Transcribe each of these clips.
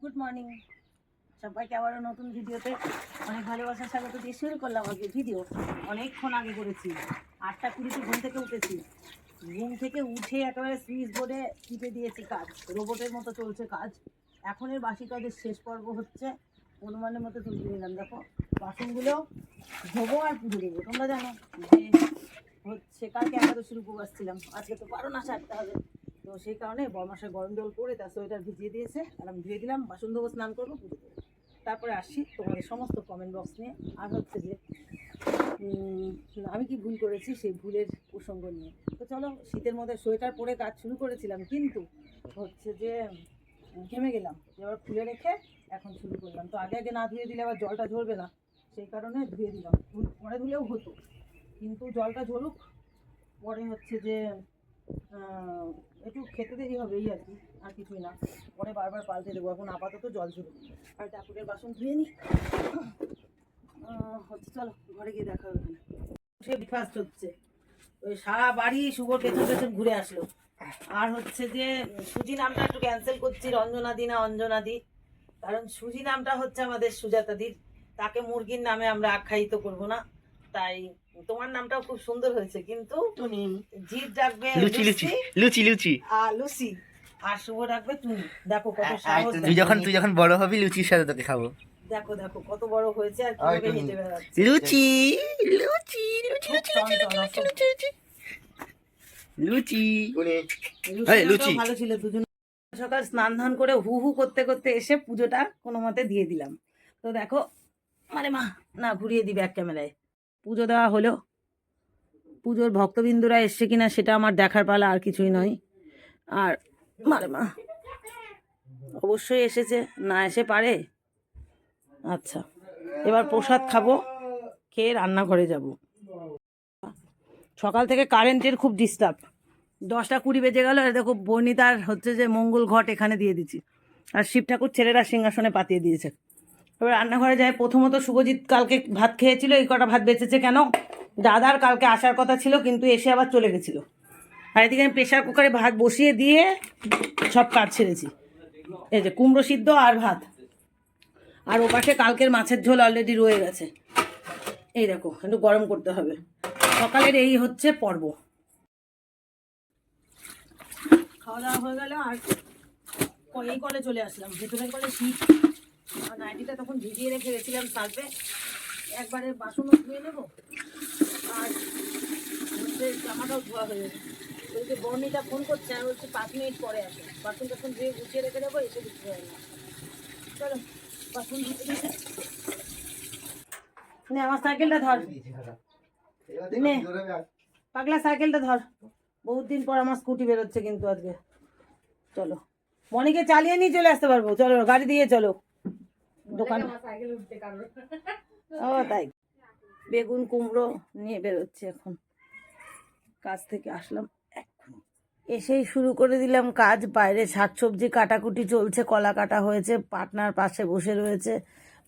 Good morning সবাইকে আবারও নতুন ভিডিওতে অনেক ভালোবাসার স্বাগত দিয়ে শুরু করলাম আজকে ভিডিও। অনেকক্ষণ আগে করেছি। আটটা কুড়িতে ঘুম থেকে উঠেছি। ঘুম থেকে উঠে একেবারে সুইচ বোর্ডে টিপে দিয়েছি কাজ। রোবটের মতো চলছে কাজ। এখনের বাসি কাজের শেষ পর্ব হচ্ছে অনুমানের মতো তুলে নিলাম দেখো, বাসনগুলো ধোবো আর পুজো দেবো, তোমরা জানো। যে হচ্ছে, কালকে একাদশীর উপবাস ছিলাম আজকে তো পারো না সারতে হবে। তো সেই কারণে বরমাসে গরম জল করে তার সোয়েটার ভিজিয়ে দিয়েছে আর আমি ধুয়ে দিলাম, বাসন ধোবো, স্নান করব, পুজো দেবো। তারপরে আসছি তোমাদের সমস্ত কমেন্ট বক্স নিয়ে। আর হচ্ছে যে আমি কি ভুল করেছি? সেই ভুলের প্রসঙ্গ নিয়ে। তো চলো, শীতের মধ্যে সোয়েটার পরে কাজ শুরু করেছিলাম, কিন্তু হচ্ছে যে, ঘেমে গেলাম। এবার খুলে রেখে এখন শুরু করলাম। তো আগে আগে না ধুয়ে দিলে আবার জলটা ঝরবে না। সেই কারণে ধুয়ে দিলাম। পরে ধুলেও হতো। কিন্তু জলটা ঝরুক, পরে হচ্ছে যে একটু খেতে দেরি হবে এই আর কি। আর কিছুই না। পরে বারবার পাল্টে দেবো। এখন আপাতত জল ঝরুক। আর ঠাকুরের বাসন ধুয়ে আহ, হচ্ছে চলো ঘরে গিয়ে দেখা হবে সে ফার্স্ট হচ্ছে। ওই সারা বাড়ি শুভ পেছন পেছন ঘুরে আসলো। আর হচ্ছে যে সুজি নামটা একটু ক্যান্সেল করছি রঞ্জনাদি না অঞ্জনাদি। কারণ সুজি নামটা হচ্ছে আমাদের সুজাতাদির। তাকে মুরগির নামে আমরা আখ্যায়িত করব না। তাই তোমার নামটাও খুব সুন্দর হয়েছে কিন্তু জিৎ ডাকবে লুচি লুচি লুচি লুচি আর লুসি আর শুভ ডাকবে তুমি দেখো কত সাহস তুই যখন তুই যখন বড় হবি লুচির সাথে তোকে খাব। দেখো দেখো কত বড় হয়েছে আর কীভাবে হেঁটে বেড়াচ্ছে। লুচি লুচি লুচি। লুচি লুচিটাও লুচি। ভালো ছিল দুজন সকাল স্নান ধান করে হু হু করতে করতে এসে পুজোটা কোনো মতে দিয়ে দিলাম। তো দেখো মানে মা না ঘুরিয়ে দিবে এক ক্যামেরায়। পুজো দেওয়া হলো। পুজোর ভক্তবিন্দুরা এসছে কিনা সেটা আমার দেখার পালা আর কিছুই নয়। আর মারে মা, অবশ্যই এসেছে, না এসে পারে? আচ্ছা এবার প্রসাদ খাব, খেয়ে রান্নাঘরে যাব। সকাল থেকে কারেন্টের খুব ডিস্টার্ব দশটা কুড়ি বেজে গেল দেখো বর্ণিতার হচ্ছে যে মঙ্গল ঘট এখানে দিয়ে দিচ্ছি। আর শিব ঠাকুর ছেলেরা সিংহাসনে পাতিয়ে দিয়েছে। এবার রান্নাঘরে যায়, প্রথমত শুভজিৎ কালকে ভাত খেয়েছিল, এই কটা ভাত বেঁচেছে কেন? দাদার কালকে আসার কথা ছিল, কিন্তু এসে আবার চলে গেছিল। আর এদিকে আমি প্রেশার কুকারে ভাত বসিয়ে দিয়ে সব কাজ ছেড়েছি এই যে কুমড়ো সিদ্ধ আর ভাত। আর ওপাশে কালকের মাছের ঝোল অলরেডি রয়ে গেছে। এই দেখো, একটু গরম করতে হবে। সকালের এই হচ্ছে পর্ব। খাওয়া দাওয়া হয়ে গেল আর এই কলে চলে আসলাম, ভেতরের কলে শীত। আর নাইটিটা তখন ভিজিয়ে রেখে গেছিলাম সার্ফে। একবারে বাসনও ধুয়ে নেব। আর হচ্ছে জামাটাও ধোয়া হয়ে যাবে ওই যে বর্ণিটা ফোন করছে, আর বলছে, পাঁচ মিনিট পরে আসে। বাসন টাসন ধুয়ে গুছিয়ে রেখে দেবো, এসে দিতে হবে চলো, বাসন ধুতে নে, আমার সাইকেলটা ধর। নে, পাগলা সাইকেলটা ধর। বহুত দিন পর আমার স্কুটি বেরোচ্ছে কিন্তু আজকে। চলো। মনিকে চালিয়ে নিয়ে চলে আসতে পারব। চলো, গাড়ি দিয়ে চলো। দোকান ও তাই। বেগুন কুমড়ো নিয়ে বেরোচ্ছে এখন। কাজ থেকে আসলাম এখন এসেই শুরু করে দিলাম কাজ। বাইরে শাকসবজি কাটাকুটি চলছে কলা কাটা হয়েছে পাটনার পাশে বসে রয়েছে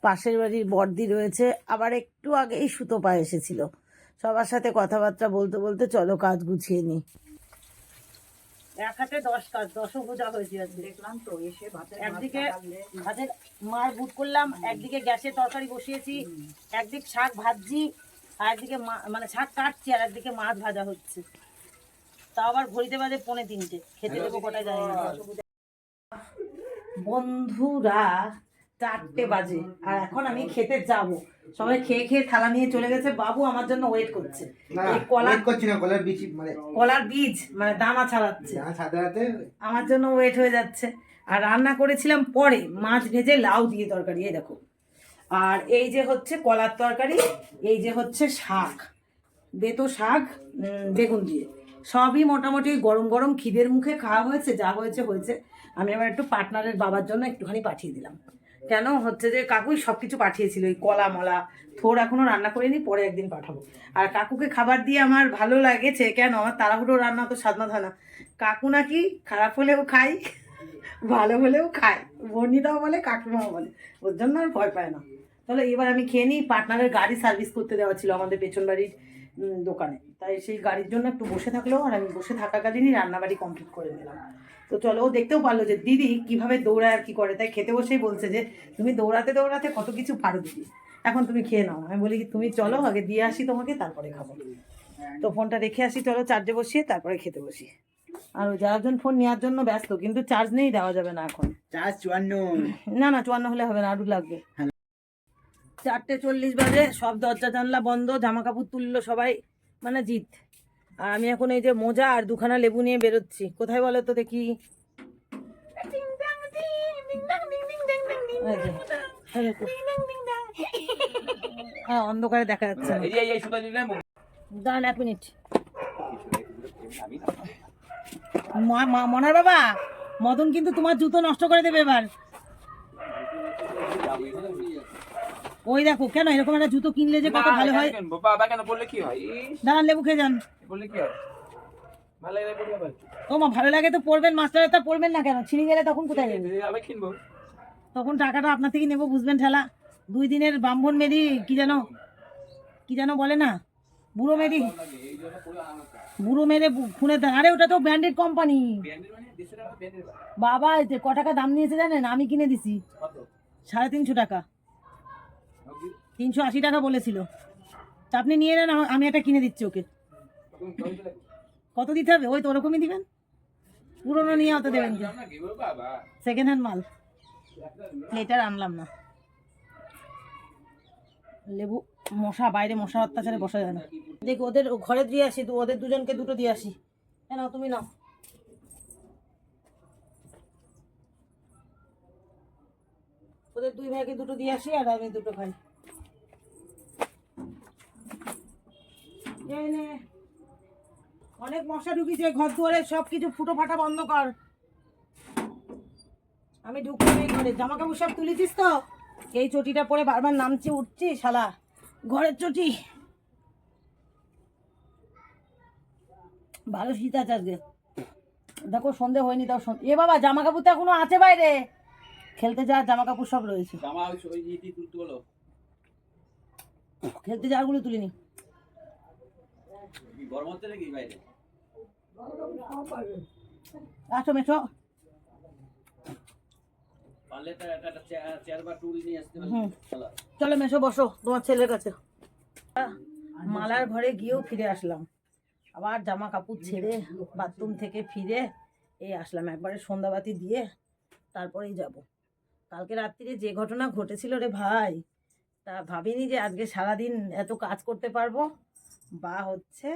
পাশের বাড়ির বর্দি রয়েছে। আবার একটু আগেই সুতো পা এসেছিল। সবার সাথে কথাবার্তা বলতে বলতে চলো কাজ গুছিয়ে নি এক হাতে দশ কাজ দশও বোঝা হয়েছে আজকে দেখলাম তো এসে একদিকে ভাতের মার বুট করলাম একদিকে গ্যাসে তরকারি বসিয়েছি একদিক শাক ভাজছি আর একদিকে মা- মানে শাক কাটছি আর একদিকে মাছ ভাজা হচ্ছে। তাও আবার ঘড়িতে বাজে পনে তিনটে খেতে দেবো কটায় যায় না। বন্ধুরা চারটে বাজে। আর এখন আমি খেতে যাব। সবাই খেয়ে খেয়ে থালা নিয়ে চলে গেছে। বাবু আমার জন্য ওয়েট করছে। এই কলা করছি না কলার বিচি মানে কলার বীজ মানে দানা ছাড়াচ্ছে। আমার জন্য ওয়েট হয়ে যাচ্ছে। আর রান্না করেছিলাম পরে মাছ ভেজে লাউ দিয়ে তরকারি এই দেখো। আর এই যে হচ্ছে কলার তরকারি এই যে হচ্ছে শাক। বেতো শাক বেগুন দিয়ে। সবই মোটামুটি গরম গরম খিদের মুখে খাওয়া হয়েছে যা হয়েছে হয়েছে। আমি আবার একটু পার্টনারের বাবার জন্য একটুখানি পাঠিয়ে দিলাম। কেন? হচ্ছে যে কাকুই সব কিছু পাঠিয়েছিল, এই কলা মলা। থোর এখনও রান্না করিনি, পরে একদিন পাঠাবো। আর কাকুকে খাবার দিয়ে আমার ভালো লাগেছে, কেন? আমার তাড়াহুড়ো রান্না তো সাধনা থানা। কাকু নাকি খারাপ হলেও খাই ভালো হলেও খায়। বর্ণিতাও বলে, কাকিমাও বলে। ওর জন্য আর ভয় পায় না। তাহলে এবার আমি খেয়ে নিই পার্টনারের গাড়ি সার্ভিস করতে দেওয়া ছিল আমাদের পেছন বাড়ির। দোকানে। তাই সেই গাড়ির জন্য একটু বসে থাকল আর আমি বসে থাকাকালীনই রান্নাবাড়ি কমপ্লিট করে নিলাম। তো চলো ও দেখতেও পারল যে দিদি কীভাবে দৌড়ায় আর কি করে। তাই খেতে বসেই বলছে যে তুমি দৌড়াতে দৌড়াতে কত কিছু পারো দিদি। এখন তুমি খেয়ে নাও। আমি বলি কি তুমি চলো আগে দিয়ে আসি তোমাকে তারপরে খাব। তো ফোনটা রেখে আসি চলো চার্জে বসিয়ে তারপরে খেতে বসি। আর ওই যারাজন ফোন নেওয়ার জন্য ব্যস্ত কিন্তু চার্জ নেই দেওয়া যাবে না এখন। চার্জ চুয়ান্ন। না না চুয়ান্ন হলে হবে না আরও লাগবে। চারটে চল্লিশ বাজে সব দরজা জানলা বন্ধ জামা কাপড় তুললো সবাই মানে জিত। আর আমি এখন এই যে মোজা আর দুখানা লেবু নিয়ে বেরোচ্ছি। কোথায় বলো তো দেখি। হ্যাঁ অন্ধকারে দেখা যাচ্ছে। দাঁড়ান এক মিনিট। মা- মা- মনার বাবা মদন কিন্তু তোমার জুতো নষ্ট করে দেবে এবার। ওই দেখো কেন এরকম একটা জুতো কিনলে যে কত ভালো হয়? বাবা কেন বললে কি হয়? দাঁড়ান লেবু খেয়ে যান। বললে কি হয়? ও মা ভালো লাগে তো পড়বেন মাস্টার তা পড়বেন না কেন? ছিঁড়ে গেলে তখন কোথায় যাবেন কিনবো। তখন টাকাটা আপনার থেকে নেব বুঝবেন ঠেলা। দুই দিনের ব্রাহ্মণ মেরি কি যেন কি যেন বলে না? বুড়ো মেরি। বুড়ো মেরে খুনে আরে ওটা তো ব্র্যান্ডেড কোম্পানি। মানে বাবা ক টাকা দাম নিয়েছে জানেন? আমি কিনে দিছি। সাড়ে তিনশো টাকা। তিনশো আশি টাকা বলেছিল। তা আপনি নিয়ে নেন, আমি একটা কিনে দিচ্ছি ওকে। কত দিতে হবে? ওই তো ওরকমই দিবেন? পুরোনো নিয়ে অত দেবেন সেকেন্ড হ্যান্ড মাল। লেটার আনলাম না। লেবু, মশা, বাইরে মশা অত্যাচারে বসা যায় না। দেখ, ওদের ঘরে দিয়ে আসি ওদের দুজনকে দুটো দিয়ে আসি। হ্যাঁ তুমি নাও। ওদের দুই ভাইকে দুটো দিয়ে আসি, আর আমি দুটো খাই। অনেক মশা ঢুকিছে ঘর দুয়ারে সব কিছু ফুটো ফাটা বন্ধ কর। আমি এই ঘরে। জামা কাপড় সব তুলেছিস তো? এই চটিটা পরে বারবার নামছি, উঠছি, শালা। ঘরের চটি। ভালো শীত আছে আজকে। দেখো, সন্ধে হয়নি, তাও এ বাবা জামা কাপড় তো এখনও আছে বাইরে। খেলতে যাওয়ার জামা কাপড় সব রয়েছে। জামা ওই তুলতে বলো। খেলতে যাওয়ারগুলো তুলিনি। আসো মেশো। চলো। মেশো বসো তোমার ছেলের কাছে। মালার ঘরে গিয়েও ফিরে আসলাম। আবার জামা কাপড় ছেড়ে বাথরুম থেকে ফিরে এই আসলাম একবারে সন্ধ্যাবাতি দিয়ে তারপরেই যাব। কালকে রাত্রিরে যে ঘটনা ঘটেছিল রে ভাই তা ভাবিনি যে আজকে সারাদিন এত কাজ করতে পারব, বা হচ্ছে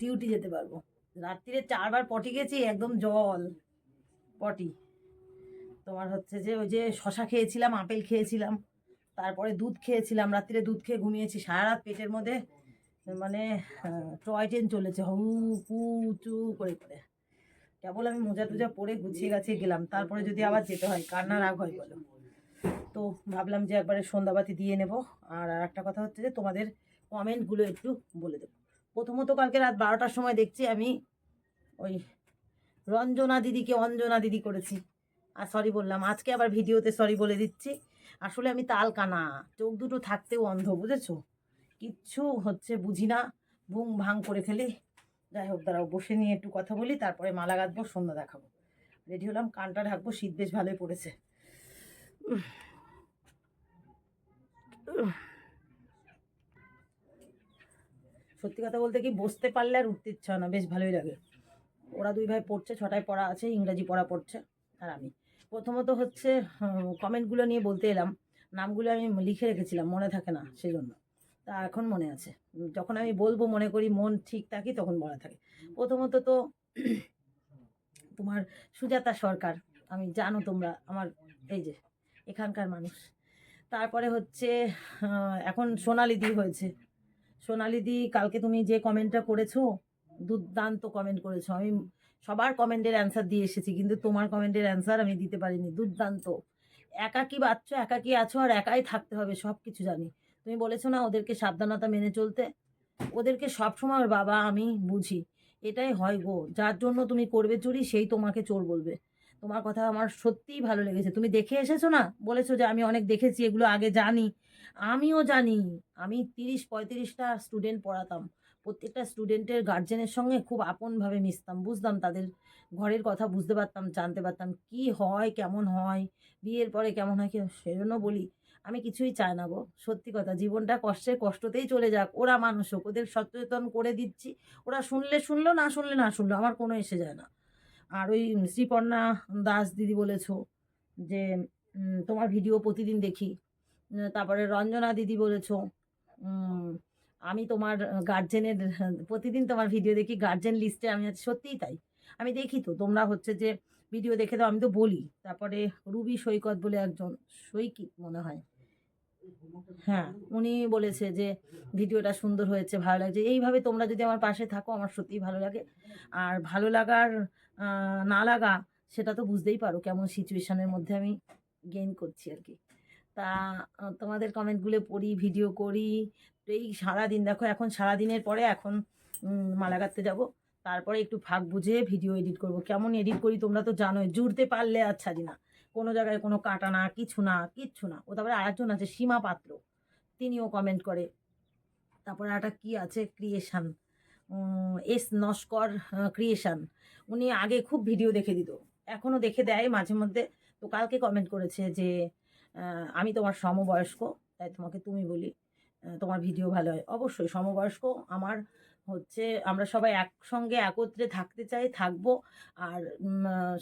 ডিউটি যেতে পারব। রাত্রিরে চারবার পটি গেছি একদম জল, পটি। তোমার হচ্ছে যে ওই যে শশা খেয়েছিলাম, আপেল খেয়েছিলাম, তারপরে দুধ খেয়েছিলাম, রাত্রিরে দুধ খেয়ে ঘুমিয়েছি সারা রাত পেটের মধ্যে মানে টয় ট্রেন চলেছে, হু, পু, চু, করে করে। কেবল আমি মোজা টুজা পরে গুছিয়ে গাছিয়ে গেলাম, তারপরে যদি আবার যেতে হয় কান্না রাগ হয় বলো? তো ভাবলাম যে একবারে সন্ধ্যাবাতি দিয়ে নেব। আর আর একটা কথা হচ্ছে যে তোমাদের কমেন্টগুলো একটু বলে দেবো। প্রথমত কালকে রাত বারোটার সময় দেখছি আমি ওই রঞ্জনা দিদিকে অঞ্জনা দিদি করেছি। আর সরি বললাম, আজকে আবার ভিডিওতে সরি বলে দিচ্ছি। আসলে আমি তাল কানা চোখ দুটো থাকতেও অন্ধ, বুঝেছ? কিচ্ছু হচ্ছে বুঝি না বুং ভাং করে ফেলি। যাই হোক, দাঁড়াও, বসে নিয়ে একটু কথা বলি, তারপরে মালা গাঁথবো, সন্ধ্যা দেখাবো। রেডি হলাম, কানটা ঢাকবো, শীত বেশ ভালোই পড়েছে। সত্যি কথা বলতে কি, বসতে পারলে আর উঠতে ইচ্ছা না। বেশ ভালোই লাগে। ওরা দুই ভাই পড়ছে, ছটায় পড়া আছে, ইংরাজি পড়া পড়ছে, আর আমি। প্রথমত হচ্ছে কমেন্টগুলো নিয়ে বলতে এলাম। নামগুলো আমি লিখে রেখেছিলাম, মনে থাকে না সেই জন্য তা এখন মনে আছে। যখন আমি বলব, মনে করি, মন ঠিক থাকি, তখন মনে থাকে। প্রথমত তো, তোমার সুজাতা সরকার, আমি জানো তোমরা, আমার এই যে, এখানকার মানুষ। তারপরে হচ্ছে এখন সোনালিদি হয়েছে। সোনালিদি কালকে তুমি যে কমেন্টটা করেছ, দুর্দান্ত কমেন্ট করেছ। আমি সবার কমেন্টের অ্যান্সার দিয়ে এসেছি, কিন্তু তোমার কমেন্টের অ্যান্সার আমি দিতে পারিনি। দুর্দান্ত। একাকি বাচ্চা, একাকি আছো আর একাই থাকতে হবে সব কিছু জানি। তুমি বলেছ না ওদেরকে সাবধানতা মেনে চলতে। ওদেরকে সবসময় বাবা, আমি বুঝি। এটাই হয় গো। যার জন্য তুমি করবে চুরি, সেই তোমাকে চোর বলবে। তোমার কথা আমার সত্যিই ভালো লেগেছে। তুমি দেখে এসেছ না? বলেছ যে আমি অনেক দেখেছি, এগুলো আগে জানি। আমিও জানি। আমি তিরিশ পঁয়ত্রিশটা স্টুডেন্ট পড়াতাম। প্রত্যেকটা স্টুডেন্টের গার্জেনের সঙ্গে খুব আপনভাবে মিশতাম, বুঝতাম তাদের ঘরের কথা বুঝতে পারতাম, জানতে পারতাম কি হয়, কেমন হয়, বিয়ের পরে কেমন হয় সেজন্য বলি, আমি কিছুই চাই না গো। সত্যি কথা, জীবনটা কষ্টের কষ্টতেই চলে যাক। ওরা মানুষ হোক, ওদের সচেতন করে দিচ্ছি। ওরা শুনলে শুনলো, না শুনলে না শুনলো, আমার কোনো এসে যায় না। আর ওই শ্রীপর্ণা দাস দিদি বলেছ যে তোমার ভিডিও প্রতিদিন দেখি। তারপরে রঞ্জনা দিদি বলেছ আমি তোমার গার্জেনের প্রতিদিন তোমার ভিডিও দেখি গার্জেন লিস্টে আমি সত্যিই তাই। আমি দেখি তো, তোমরা হচ্ছে যে ভিডিও দেখে দাও, আমি তো বলি। তারপরে রুবি সৈকত বলে একজন, সৈকিত মনে হয়। হ্যাঁ উনি বলেছে যে ভিডিওটা সুন্দর হয়েছে, ভালো লাগছে। এইভাবে তোমরা যদি আমার পাশে থাকো, আমার সত্যিই ভালো লাগে। আর ভালো লাগার না লাগা, সেটা তো বুঝতেই পারো কেমন সিচুয়েশনের মধ্যে আমি গেইন করছি আর কি। তা তোমাদের কমেন্টগুলো পড়ি, ভিডিও করি। এই সারাদিন, দেখো এখন সারাদিনের পরে এখন মালা গাঁথতে যাব। তারপরে একটু ফাঁক বুঝে ভিডিও এডিট করব। কেমন এডিট করি তোমরা তো জানোই, জুড়তে পারলে আর ছাড়ি না। কোনো জায়গায় কোনো কাটা না, কিছু না, কিচ্ছু না। ও তারপরে আরেকজন আছে, সীমা পাত্র। তিনিও কমেন্ট করে। তারপরে একটা কি আছে? ক্রিয়েশন এস নস্কর ক্রিয়েশন উনি আগে খুব ভিডিও দেখে দিত। এখনও দেখে দেয় মাঝে মধ্যে। তো কালকে কমেন্ট করেছে যে আমি তোমার সমবয়স্ক, তাই তোমাকে তুমি বলি তোমার ভিডিও ভালো হয়। অবশ্যই সমবয়স্ক, আমার হচ্ছে আমরা সবাই একসঙ্গে একত্রে থাকতে চাই, থাকব। আর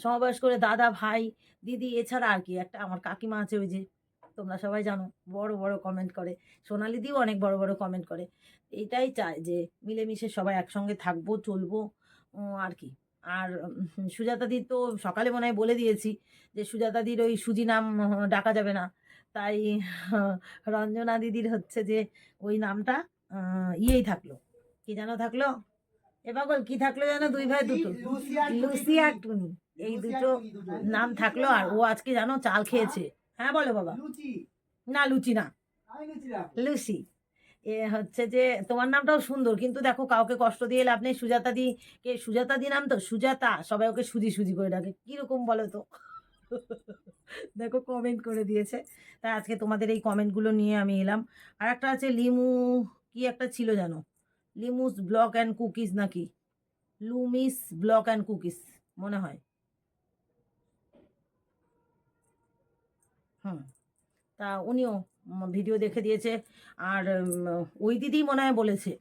সমবয়স্ক করে দাদা, ভাই, দিদি এছাড়া আর কি, একটা আমার কাকিমা আছে ওই যে, তোমরা সবাই জানো, বড় বড় কমেন্ট করে। সোনালি দিও অনেক বড় বড় কমেন্ট করে। এটাই চায় যে মিলেমিশে সবাই একসঙ্গে থাকব, চলবো আর কি। আর সুজাতাদির তো সকালে মনে হয় বলে দিয়েছি যে সুজাতাদির ওই সুজি নাম ডাকা যাবে না। তাই, রঞ্জনা দিদির হচ্ছে যে ওই নামটা ইয়েই থাকল। কি যেন থাকল? এ পাগল কি থাকল যেন দুই ভাই দুটো? লুসি আর টুনি। এই দুটো নাম থাকল আর ও আজকে জানো চাল খেয়েছে। হ্যাঁ বলো বাবা। না লুচি না। লুসি এ হচ্ছে যে তোমার নামটাও সুন্দর কিন্তু দেখো কাউকে কষ্ট দিয়ে লাভ নেই। সুজাতা দি কে সুজাতা দি নাম তো? সুজাতা। সবাই ওকে সুজি সুজি করে ডাকে। কীরকম বলো তো? দেখো কমেন্ট করে দিয়েছে। তাই আজকে তোমাদের এই কমেন্টগুলো নিয়ে আমি এলাম। আর একটা আছে লিমু কি একটা ছিল জানো লিমুস ব্লক অ্যান্ড কুকিজ নাকি? লুমিস ব্লক অ্যান্ড কুকিজ, মনে হয়। হুম, তা উনিও ভিডিও দেখে দিয়েছে। আর ওই দিদি মনে হয় বলেছে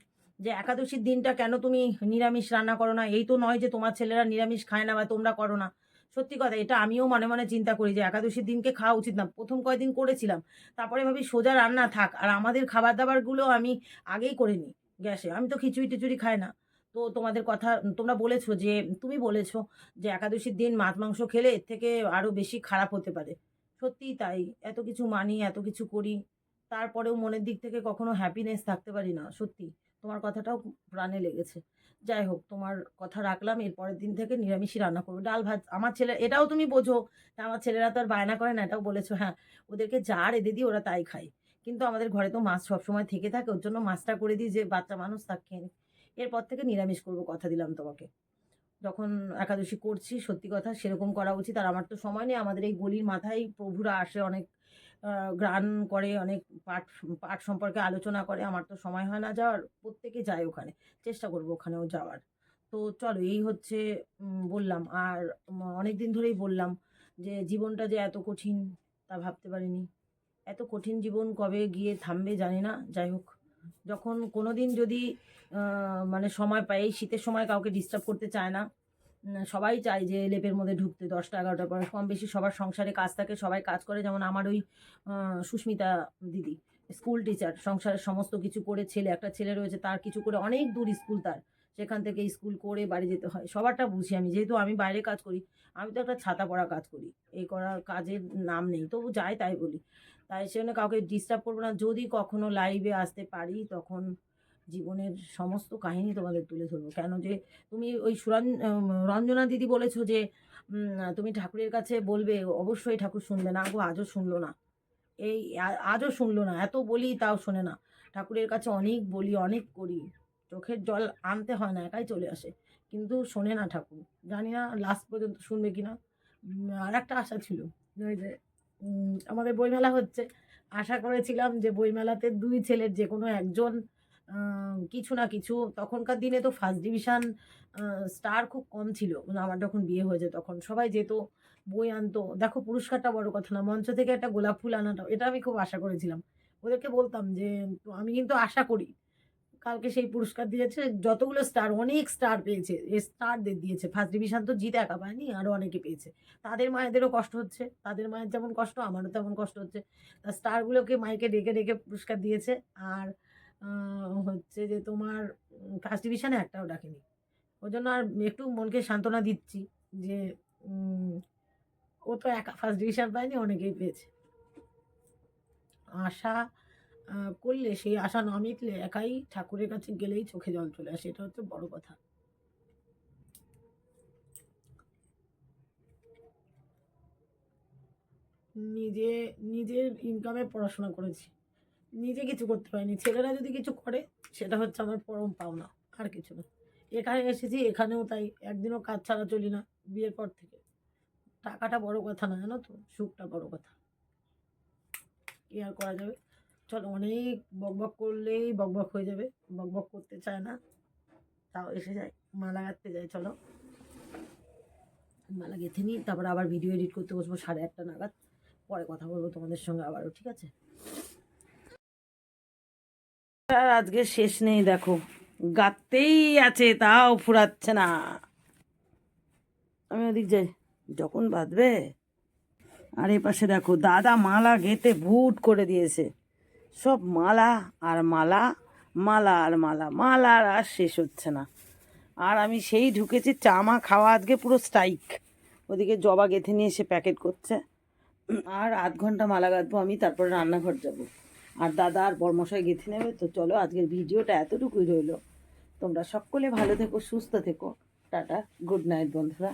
যে, একাদশীর দিনটা কেন তুমি নিরামিষ রান্না করো না? এই তো নয় যে, তোমার ছেলেরা নিরামিষ খায় না বা তোমরা করো না। সত্যি কথা, এটা আমিও মনে মনে চিন্তা করি যে, একাদশীর দিনকে খাওয়া উচিত না। প্রথম কয়েকদিন করেছিলাম, তারপরে ভাবি সোজা রান্না থাক। আর আমাদের খাবার দাবারগুলো আমি আগেই করে নিই। গ্যাসে। আমি তো খিচুড়ি টিচুড়ি খাই না। তো তোমাদের কথা, তোমরা বলেছ যে, তুমি বলেছ যে একাদশীর দিন মাছ, মাংস খেলে এর থেকে আরও বেশি খারাপ হতে পারে। সত্যিই তাই। এত কিছু মানি, এত কিছু করি, তারপরেও মনের দিক থেকে কখনো হ্যাপিনেস থাকতে পারি না, সত্যি। তোমার কথাটাও প্রাণে লেগেছে। যাই হোক, তোমার কথা রাখলাম এর পরের দিন থেকে নিরামিষই রান্না করব। ডাল ভাত, আমার ছেলে, এটাও তুমি বোঝো আমার ছেলেরা তো আর বায়না করে না, এটাও বলেছ হ্যাঁ। ওদেরকে যা রেঁধে দিই, ওরা তাই খায়। কিন্তু আমাদের ঘরে তো মাছ সবসময় থেকে থাকে, ওর জন্য মাছটা করে দিই, যে বাচ্চা মানুষ তাকে খেয়ে। এরপর থেকে নিরামিষ করব, কথা দিলাম তোমাকে। যখন একাদশী করছি, সত্যি কথা সেরকম করা উচিত, আর আমার তো সময় নেই। আমাদের এই গলির মাথায় প্রভুরা আসে, অনেক গান করে, অনেক পাঠ পাঠ সম্পর্কে আলোচনা করে। আমার তো সময় হয় না যাওয়ার, প্রত্যেকে যায় ওখানে, চেষ্টা করব ওখানেও যাওয়ার। তো চলো, এই হচ্ছে বললাম। আর অনেক দিন ধরেই বললাম যে, জীবনটা যে এত কঠিন, তা ভাবতে পারিনি। এত কঠিন জীবন কবে গিয়ে থামবে জানি না। যাই হোক, যখন কোনো দিন যদি মানে সময় পাই শীতের সময় কাউকে ডিস্টার্ব করতে চায় না সবাই চায় যে লেপের মধ্যে ঢুকতে দশটা, এগারোটার পরে। কম বেশি সবার সংসারে কাজ থাকে, সবাই কাজ করে। যেমন আমার ওই সুস্মিতা দিদি স্কুল টিচার সংসারের সমস্ত কিছু করে ছেলে, একটা ছেলে রয়েছে, তার কিছু করে অনেক দূর স্কুল তার। সেখান থেকে স্কুল করে বাড়ি যেতে হয়। সবারটা বুঝি আমি, যেহেতু আমি বাইরে কাজ করি, আমি তো একটা ছাতা পড়া কাজ করি। এই করার কাজের নাম নেই, তবু যাই তাই বলি। তাই সেজন্য কাউকে ডিস্টার্ব করব না। যদি কখনো লাইভে আসতে পারি, তখন জীবনের সমস্ত কাহিনী তোমাদের তুলে ধরবো। কেন যে তুমি ওই সুরন রঞ্জনা দিদি বলেছ যে তুমি ঠাকুরের কাছে বলবে, অবশ্যই ঠাকুর শুনবে না। গো আজও শুনলো না। এই আজও শুনলো না। এত বলি তাও শোনে না। ঠাকুরের কাছে অনেক বলি, অনেক করি। চোখের জল আনতে হয় না, একাই চলে আসে। কিন্তু শোনে না ঠাকুর। জানি না লাস্ট পর্যন্ত শুনবে কি না আর একটা আশা ছিল। যে আমাদের বইমেলা হচ্ছে। আশা করেছিলাম যে বইমেলাতে দুই ছেলের যে কোনো একজন কিছু না কিছু, তখনকার দিনে তো ফার্স্ট ডিভিশন স্টার খুব কম ছিল। মানে আমার যখন বিয়ে হয়েছে তখন সবাই যেত, বই আনতো। দেখো পুরস্কারটা বড় কথা না, মঞ্চ থেকে একটা গোলাপ ফুল আনাটা, এটা আমি খুব আশা করেছিলাম। ওদেরকে বলতাম যে, আমি কিন্তু আশা করি। কালকে সেই পুরস্কার দিয়েছে, যতগুলো স্টার অনেক স্টার পেয়েছে। স্টারদের দিয়েছে। ফার্স্ট ডিভিশন তো জিতে একা পায়নি আরও অনেকে পেয়েছে। তাদের মায়েদেরও কষ্ট হচ্ছে, তাদের মায়ের যেমন কষ্ট, আমারও তেমন কষ্ট হচ্ছে। তা স্টারগুলোকে মাইকে ডেকে ডেকে পুরস্কার দিয়েছে, আর হচ্ছে যে তোমার ফার্স্ট ডিভিশনে একটাও ডাকেনি। ওই জন্য আর একটু মনকে সান্ত্বনা দিচ্ছি যে ও তো একা ফার্স্ট ডিভিশন পায়নি, অনেকেই পেয়েছে। আশা করলে সেই আশা না মিটলে একাই ঠাকুরের কাছে গেলেই চোখে জল চলে আসে, এটা হচ্ছে বড় কথা। নিজে, নিজের ইনকামে পড়াশোনা করেছি। নিজে কিছু করতে পারিনি, ছেলেরা যদি কিছু করে, সেটা হচ্ছে আমার পরম পাওনা, আর কিছু না। এখানে এসেছি, এখানেও তাই, একদিনও কাজ ছাড়া চলি না বিয়ের পর থেকে। টাকাটা বড় কথা না, জানো তো? সুখটা বড় কথা। কি আর করা যাবে? চলো অনেক বকবক করলেই বকবক হয়ে যাবে বকবক করতে চায় না। তাও এসে যায়, মালা গাঁথতে যায়, চলো। মালা গেঁথে নিই, তারপর আবার ভিডিও এডিট করতে বসবো সাড়ে আটটা নাগাদ। পরে কথা বলব তোমাদের সঙ্গে আবারও, ঠিক আছে? আর আজকে শেষ নেই, দেখো। গাতেই আছে, তাও ফুরাচ্ছে না। আমি ওদিক যাই, যখন বাঁধবে। আর এই পাশে দেখো, দাদা মালা গেতে ভুট করে দিয়েছে। সব মালা আর মালা মালা আর মালা মালা আর আর শেষ হচ্ছে না। আর আমি সেই ঢুকেছি চামা খাওয়া আজকে পুরো স্ট্রাইক। ওদিকে জবা গেঁথে নিয়ে এসে প্যাকেট করছে। আর আধ ঘণ্টা মালা গাঁথবো আমি, তারপরে রান্নাঘর যাব। আর দাদা আর বর্মশাই গেঁথে নেবে, তো চলো আজকের ভিডিওটা এতটুকুই রইল। তোমরা সকলে ভালো থেকো, সুস্থ থেকো। টাটা, গুড নাইট বন্ধুরা।